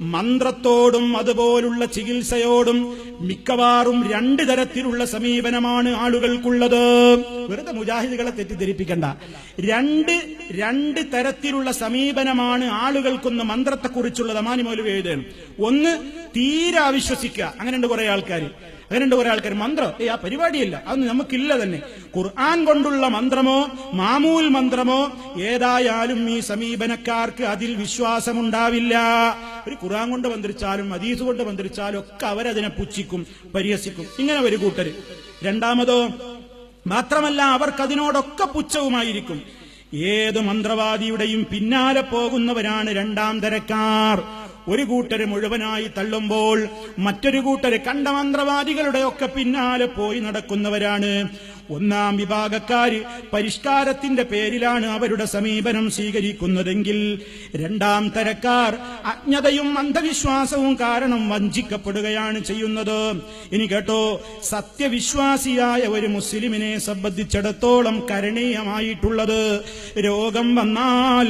മന്ത്രത്തോടും അതുപോലുള്ള ചികിത്സയോടും മിക്കവാറും രണ്ട് തരത്തിലുള്ള സമീപനമാണ് ആളുകൾക്കുള്ളത്. വെറുതെ മുജാഹിദുകളെ തെറ്റിദ്ധരിപ്പിക്കണ്ട. രണ്ട് രണ്ട് തരത്തിലുള്ള സമീപനമാണ് ആളുകൾക്കൊന്ന് മന്ത്രത്തെക്കുറിച്ചുള്ളത്. മാനിമോലു മൗലവി ഒന്ന് തീരെ അവിശ്വസിക്കുക. അങ്ങനെയുണ്ട് കുറെ ആൾക്കാർ അങ്ങനെയുണ്ട് ഒരാൾക്കൊരു മന്ത്രം. ഏ ആ പരിപാടിയില്ല. അതൊന്നും നമുക്കില്ല തന്നെ. ഖുർആൻ കൊണ്ടുള്ള മന്ത്രമോ മാമൂൽ മന്ത്രമോ ഏതായാലും ഈ സമീപനക്കാർക്ക് അതിൽ വിശ്വാസമുണ്ടാവില്ല. ഒരു ഖുർആൻ കൊണ്ട് മന്ത്രിച്ചാലും അതീസ് കൊണ്ട് മന്ത്രിച്ചാലും ഒക്കെ അവരതിനെ പുച്ഛിക്കും പരിഹസിക്കും. ഇങ്ങനെ ഒരു കൂട്ടര്. രണ്ടാമതോ മാത്രമല്ല അവർക്കതിനോടൊക്കെ പുച്ഛവുമായിരിക്കും. ഏത് മന്ത്രവാദിയുടെയും പിന്നാലെ പോകുന്നവരാണ് രണ്ടാം തരക്കാർ. ഒരു കൂട്ടര് മുഴുവനായി തള്ളുമ്പോൾ മറ്റൊരു കൂട്ടര് കണ്ട മന്ത്രവാദികളുടെ ഒക്കെ പിന്നാലെ പോയി നടക്കുന്നവരാണ്. ഒന്നാം വിഭാഗക്കാര് പരിഷ്കാരത്തിന്റെ പേരിലാണ് അവരുടെ സമീപനം സ്വീകരിക്കുന്നതെങ്കിൽ രണ്ടാം തരക്കാർ അജ്ഞതയും അന്ധവിശ്വാസവും കാരണം വഞ്ചിക്കപ്പെടുകയാണ് ചെയ്യുന്നത്. ഇനി കേട്ടോ സത്യവിശ്വാസിയായ ഒരു മുസ്ലിമിനെ സംബന്ധിച്ചിടത്തോളം കരണീയമായിട്ടുള്ളത് രോഗം വന്നാൽ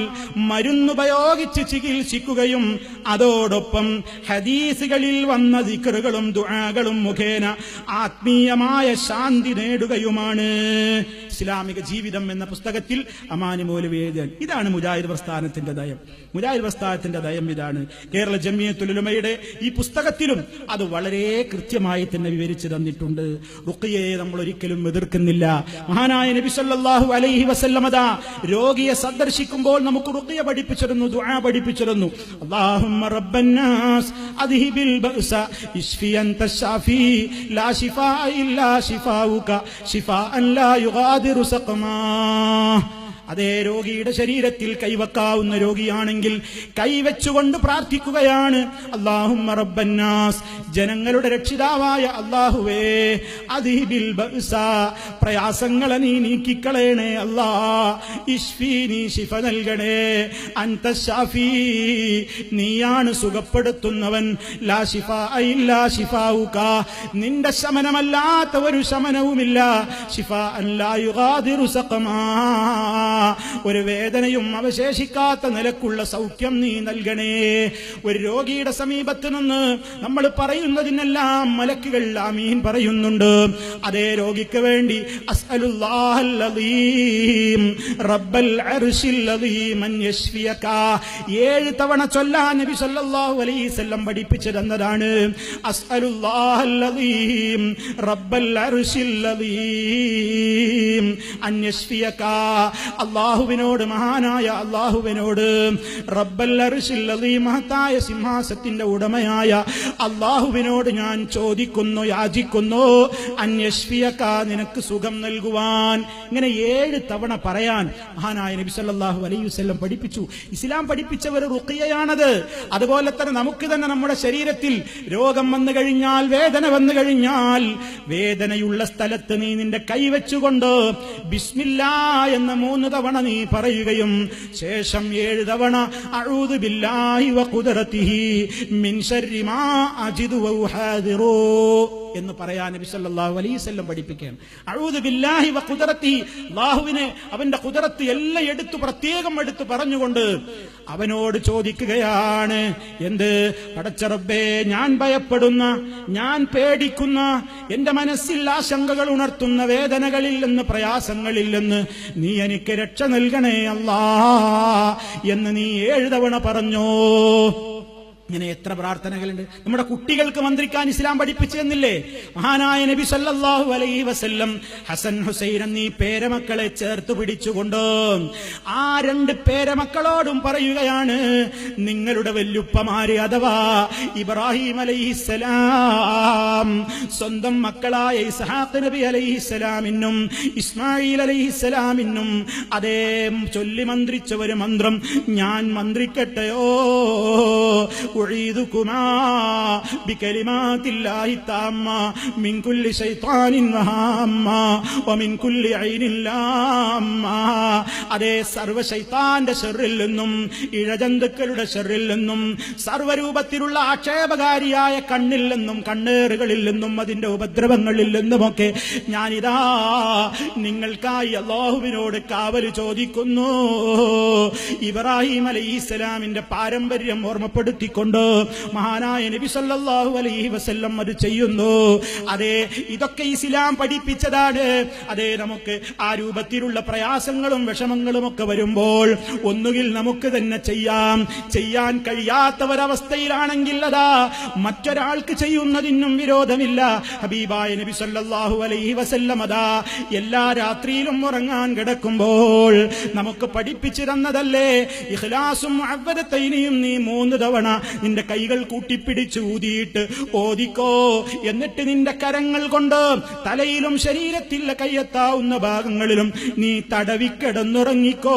മരുന്നുപയോഗിച്ച് ചികിത്സിക്കുകയും അതോടൊപ്പം ഹദീസുകളിൽ വന്ന ദിക്കറുകളും ദുആകളും മുഖേന ആത്മീയമായ ശാന്തി നേടുകയുമാണ് ഇസ്ലാമിക ജീവിതം എന്ന പുസ്തകത്തിൽ അമാനി മൗലവി എഴുതാൻ ഇതാണ് മുജാഹിദ് പ്രസ്ഥാനത്തിന്റെ ദയം. മുജാഹിദ് പ്രസ്ഥാനത്തിന്റെ ദയം ഇതാണ്. കേരള ജമിയത്തുലുമയുടെ ഈ പുസ്തകത്തിലും അത് വളരെ കൃത്യമായി തന്നെ വിവരിച്ചു തന്നിട്ടുണ്ട്. റുക്കിയെ നമ്മൾ ഒരിക്കലും എതിർക്കുന്നില്ല. മഹാനായ നബി സല്ലാഹു അലൈഹി വസല്ലമത രോഗിയെ സന്ദർശിക്കുമ്പോൾ നമുക്ക് റുക്കിയ പഠിപ്പിച്ചിരുന്നു ദുആ പഠിപ്പിച്ചിരുന്നു. അല്ലാഹുമ്മ റബ്ബന്നാസ് ബഅസ ലാ ഇല്ലാ ശിഫാഅൻ ലാ യുഗാദിറു സഖമാ അതേ രോഗിയുടെ ശരീരത്തിൽ കൈവക്കാവുന്ന രോഗിയാണെങ്കിൽ കൈവച്ചുകൊണ്ട് പ്രാർത്ഥിക്കുകയാണ്. അള്ളാഹും റബ്ബന്നാസ്. ജനങ്ങളുടെ രക്ഷിതാവായ അള്ളാഹുവേ അതിൽ പ്രയാസങ്ങളെ നീ നീക്കിക്കളയണേ അല്ലാ. നൽകണേ. അന്ത നീയാണ് സുഖപ്പെടുത്തുന്നവൻ. ലാ ശിഫ ഇല്ലാ നിന്റെ ശമനമല്ലാത്ത ഒരു ശമനവുമില്ല. ശിഫ അല്ലാ യുഗാദിറു ഒരു വേദനയും അവശേഷിക്കാത്ത നിലക്കുള്ള സൗഖ്യം നീ നൽകണേ. ഒരു രോഗിയുടെ സമീപത്ത് നിന്ന് നമ്മൾ പറയുന്നതിനെല്ലാം മലക്കുകൾ ആമീൻ പറയുന്നുണ്ട്. അതേ രോഗിക്ക് വേണ്ടി റബ്ബൽ ഏഴ് തവണ ചൊല്ലാ നബി സല്ലല്ലാഹു അലൈഹി വസല്ലം പഠിപ്പിച്ചു തന്നതാണ് റബ്ബൽ അള്ളാഹുവിനോട് മഹാനായ അള്ളാഹുവിനോട് മഹത്തായ സിംഹാസത്തിന്റെ ഉടമയായ അള്ളാഹുവിനോട് ഞാൻ ചോദിക്കുന്നു യാചിക്കുന്നു അന്യശ്വിയക്ക നിനക്ക് സുഖം നൽകുവാൻ. ഇങ്ങനെ ഏഴ് തവണ പറയാൻ മഹാനായ നബി സല്ലാഹു അലൈഹി വസല്ലം പഠിപ്പിച്ചു. ഇസ്ലാം പഠിപ്പിച്ച ഒരു റുക്കിയയാണത് അതുപോലെ തന്നെ നമുക്ക് തന്നെ നമ്മുടെ ശരീരത്തിൽ രോഗം വന്നു കഴിഞ്ഞാൽ വേദന വന്നു കഴിഞ്ഞാൽ വേദനയുള്ള സ്ഥലത്ത് നീ നിന്റെ കൈവച്ചുകൊണ്ട് ബിസ്മില്ല എന്ന മൂന്ന് തവണ നീ പറയുകയും ശേഷം ഏഴ് തവണ അഊദു ബില്ലാഹി വ ഖുദ്റതിഹി മിൻ ശർരി മാ അജിദു വ ഉഹാദിറു എന്ന് പറയാൻ നബി സല്ലല്ലാഹു അലൈഹി പഠിപ്പിക്കുകയാണ്. അഊദു ബില്ലാഹി വ അല്ലാഹുവിനെ അവന്റെ ഖുദ്റത്ത് എല്ലാം എടുത്തു പ്രത്യേകം എടുത്തു പറഞ്ഞുകൊണ്ട് അവനോട് ചോദിക്കുകയാണ് എന്ത്? പടച്ചറബേ ഞാൻ ഭയപ്പെടുന്ന ഞാൻ പേടിക്കുന്ന എന്റെ മനസ്സിൽ ആശങ്കകൾ ഉണർത്തുന്ന വേദനകളിൽ നിന്ന് പ്രയാസങ്ങളിൽ നീ എനിക്ക് രക്ഷ നൽകണേ അല്ലാ എന്ന് നീ ഏഴ് തവണ പറഞ്ഞോ? ഇങ്ങനെ എത്ര പ്രാർത്ഥനകളുണ്ട്. നമ്മുടെ കുട്ടികൾക്ക് മന്ത്രിക്കാൻ ഇസ്ലാം പഠിപ്പിച്ചെന്നില്ലേ മഹാനായ നബി സല്ലാഹു അലൈ വസല്ലം ഹസൻ ഹുസൈൻ എന്നീ പേരമക്കളെ ചേർത്ത് പിടിച്ചുകൊണ്ട് ആ രണ്ട് പേരമക്കളോടും പറയുകയാണ് നിങ്ങളുടെ വല്യുപ്പമാര് അഥവാ ഇബ്രാഹിം അലൈഹിസ്സലാം സ്വന്തം മക്കളായ ഇസ്ഹാഖ് നബി അലൈഹിസ്സലാമിനും ഇസ്മായിൽ അലൈഹിസ്സലാമിനും അതേ ചൊല്ലി മന്ത്രിച്ച ഒരു മന്ത്രം ഞാൻ മന്ത്രിക്കട്ടെയോ? أعيذكما بكلمات الله التامة من كل شيطان وهامة ومن كل عين لامة അതേ സർവ ശൈത്താന്റെ ഷെറിൽ നിന്നും ഇഴജന്തുക്കളുടെ ഷെറിൽ നിന്നും സർവരൂപത്തിലുള്ള ആക്ഷേപകാരിയായ കണ്ണിൽ നിന്നും കണ്ണേറുകളിൽ നിന്നും അതിന്റെ ഉപദ്രവങ്ങളിൽ നിന്നുമൊക്കെ ഞാനിതാ നിങ്ങൾക്കായി അള്ളാഹുവിനോട് കാവല് ചോദിക്കുന്നു ഇബ്രാഹിം അലൈഹി ഇസ്ലാമിന്റെ പാരമ്പര്യം ഓർമ്മപ്പെടുത്തിക്കൊണ്ട് പഠിപ്പിച്ചിട്ടുണ്ട് മഹാനായ നബി സല്ലല്ലാഹു അലൈഹി വസല്ലം അത് ചെയ്യുന്നു. അതെ ഇതൊക്കെ ഇസ്ലാം പഠിപ്പിച്ചതാണ്. അതെ നമുക്ക് ആ രൂപത്തിലുള്ള പ്രയാസങ്ങളും വിഷമങ്ങളും ഒക്കെ വരുമ്പോൾ ഒന്നുകിൽ നമുക്ക് തന്നെ ചെയ്യാം. ചെയ്യാൻ കഴിയാത്തവരവസ്ഥയിലാണെങ്കിൽ അതാ മറ്റൊരാൾക്ക് ചെയ്യുന്നതിനും വിരോധമില്ല. ഹബീബായ നബി സല്ലല്ലാഹു അലൈഹി വസല്ലം അതാ എല്ലാ രാത്രിയിലും ഉറങ്ങാൻ കിടക്കുമ്പോൾ നമുക്ക് പഠിപ്പിച്ചു തന്നതല്ലേ? ഇഖ്ലാസും അവരത്തൈനിയും നീ മൂന്ന് തവണ നിന്റെ കൈകൾ കൂട്ടിപ്പിടിച്ച് ഊതിയിട്ട് ഓദിക്കോ എന്നിട്ട് നിന്റെ കരങ്ങൾ കൊണ്ട് തലയിലും ശരീരത്തിലെ കയ്യെത്താവുന്ന ഭാഗങ്ങളിലും നീ തടവിക്കിടന്നുറങ്ങിക്കോ.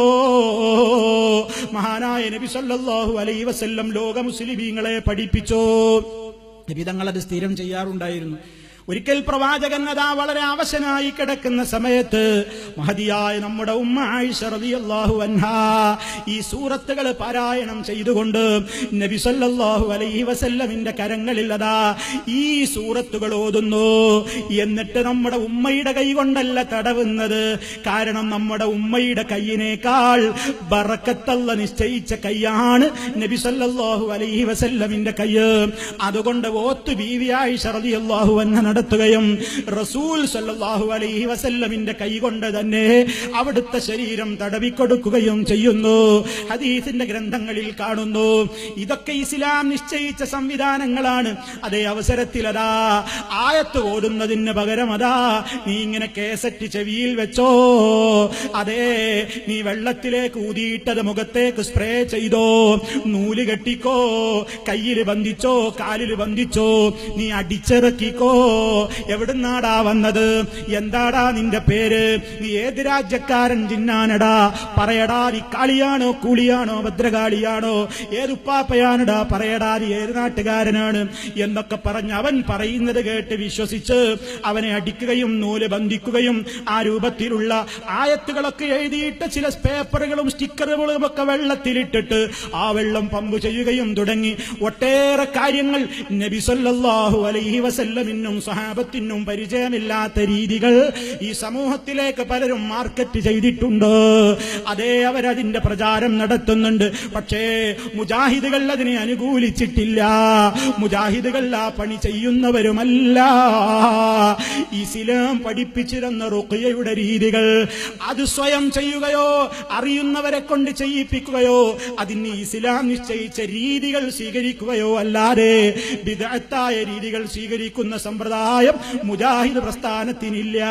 മഹാനായ നബി സല്ലാഹു അലൈ വസല്ലം ലോക മുസ്ലിമീങ്ങളെ പഠിപ്പിച്ചോ. നബി തങ്ങളത് സ്ഥിരം ചെയ്യാറുണ്ടായിരുന്നു. ഒരിക്കൽ പ്രവാചകൻ അതാ വളരെ അവശനായി കിടക്കുന്ന സമയത്ത് മഹതിയായ നമ്മുടെ ഉമ്മ ആയിഷ റളിയല്ലാഹു അൻഹ ഈ സൂറത്തുകൾ പാരായണം ചെയ്തുകൊണ്ട് നബി സല്ലല്ലാഹു അലൈഹി വസല്ലമിന്റെ കരങ്ങളിൽ അതാ ഈ സൂറത്തുകൾ ഓതുന്നു. എന്നിട്ട് നമ്മുടെ ഉമ്മയുടെ കൈ കൊണ്ടല്ല തടവുന്നത്. കാരണം നമ്മുടെ ഉമ്മയുടെ കൈയിനേക്കാൾ ബറക്കത്തല്ല നിശ്ചയിച്ച കൈയാണ് നബി സല്ലല്ലാഹു അലൈഹി വസല്ലമിന്റെ കൈ. അതുകൊണ്ട് ഓത്ത് ബീവിയായി റളിയല്ലാഹു അൻഹ നടത്തുകയും റസൂൽ സല്ലാഹു അലൈഹി വസല്ലമിന്റെ കൈ കൊണ്ട് തന്നെ അവിടുത്തെ ശരീരം തടവിക്കൊടുക്കുകയും ചെയ്യുന്നു. ഹദീസിന്റെ ഗ്രന്ഥങ്ങളിൽ കാണുന്നു ഇതൊക്കെ ഇസ്ലാം നിശ്ചയിച്ച സംവിധാനങ്ങളാണ്. അതേ അവസരത്തിൽ അതാ ആയത്ത് ഓടുന്നതിന് പകരം അതാ നീ ഇങ്ങനെ കേസറ്റ് ചെവിയിൽ വെച്ചോ. അതേ നീ വെള്ളത്തിലേക്ക് ഊതിയിട്ടത് മുഖത്തേക്ക് സ്പ്രേ ചെയ്തോ. നൂൽ കെട്ടിക്കോ കയ്യിൽ ബന്ധിച്ചോ കാലിൽ ബന്ധിച്ചോ. നീ അടിച്ചിറക്കിക്കോ. എവിടുന്നാടാ വന്നത്? എന്താടാ നിന്റെ പേര്? നീ ഏത് രാജ്യക്കാരൻ ജിന്നാനടാ പറയടാ നീ കാളിയാണോ കൂളിയാണോ ഭദ്രകാളിയാണോ? ഏതുപ്പാപ്പയാണടാ പറയടാ നീ ഏത് നാട്ടുകാരനാണ്? എന്നൊക്കെ പറഞ്ഞ് അവൻ പറയുന്നത് കേട്ട് വിശ്വസിച്ച് അവനെ അടിക്കുകയും നൂൽ ബന്ധിക്കുകയും ആ രൂപത്തിലുള്ള ആയത്തുകളൊക്കെ എഴുതിയിട്ട് ചില പേപ്പറുകളും സ്റ്റിക്കറുകളും ഒക്കെ വെള്ളത്തിലിട്ടിട്ട് ആ വെള്ളം പമ്പ് ചെയ്യുകയും തുടങ്ങി. ഒട്ടേറെ കാര്യങ്ങൾ നബി സല്ലല്ലാഹു അലൈഹി വസല്ലമിനും സഹാബത്തിനും പരിചയമില്ലാത്ത രീതികൾ ഈ സമൂഹത്തിലേക്ക് പലരും മാർക്കറ്റ് ചെയ്തിട്ടുണ്ട്. അതേ അവരതിന്റെ പ്രചാരം നടത്തുന്നുണ്ട്. പക്ഷേ മുജാഹിദുകൾ അതിനെ അനുകൂലിച്ചിട്ടില്ല. മുജാഹിദുകൾ ആ പണി ചെയ്യുന്നവരുമല്ല. ഇസ്ലാം പഠിപ്പിച്ചിരുന്ന റുഖിയയുടെ രീതികൾ അത് സ്വയം ചെയ്യുകയോ അറിയുന്നവരെ കൊണ്ട് ചെയ്യിപ്പിക്കുകയോ അതിന് ഇസ്ലാം നിശ്ചയിച്ച രീതികൾ സ്വീകരിക്കുകയോ അല്ലാതെ വിദഗ്ധായ രീതികൾ സ്വീകരിക്കുന്ന സമ്പ്രദായം മുജാഹിദ് പ്രസ്ഥാനത്തിനില്ല.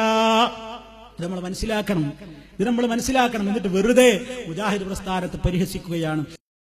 ഇത് നമ്മൾ മനസ്സിലാക്കണം. ഇത് നമ്മൾ മനസ്സിലാക്കണം. എന്നിട്ട് വെറുതെ മുജാഹിദ് പ്രസ്ഥാനത്തെ പരിഹസിക്കുകയാണ്.